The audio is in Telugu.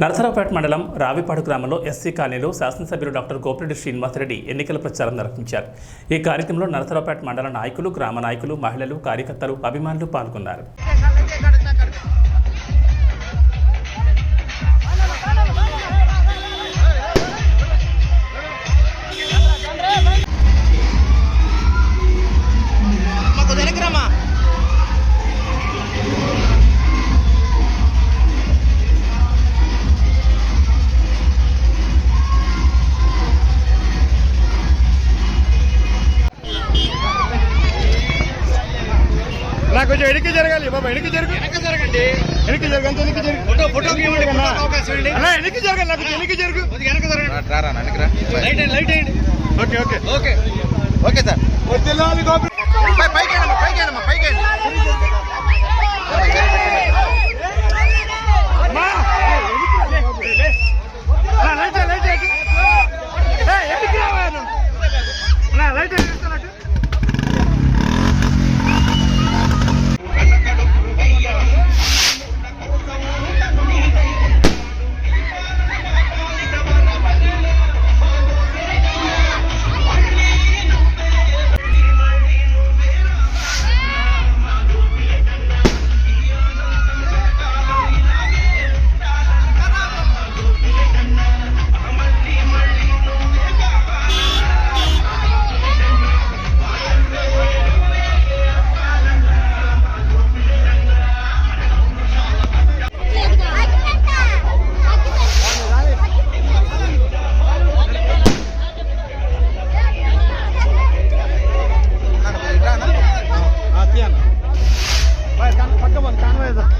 నరసరావుపేట మండలం రావిపాడు గ్రామంలో ఎస్సీ కాలనీలో శాసనసభ్యులు డాక్టర్ గోపిరెడ్డి శ్రీనివాసరెడ్డి ఎన్నికల ప్రచారం నిర్వహించారు. ఈ కార్యక్రమంలో నరసరావుపేట మండల నాయకులు గ్రామ నాయకులు మహిళలు కార్యకర్తలు అభిమానులు పాల్గొన్నారు. నాకు కొంచెం ఎడికి జరగాలి. బాబా ఎడికి జరుగు. వెనక జరగండి. ఎడికి జరుగు అంత ఎడికి జరుగు. ఫోటో ఇవ్వండి అన్నా. ఎడికి జరగాలి నాకు ఎడికి జరుగు వెనక జరగండి. Light light okay okay. Okay. Okay sir. 筷子。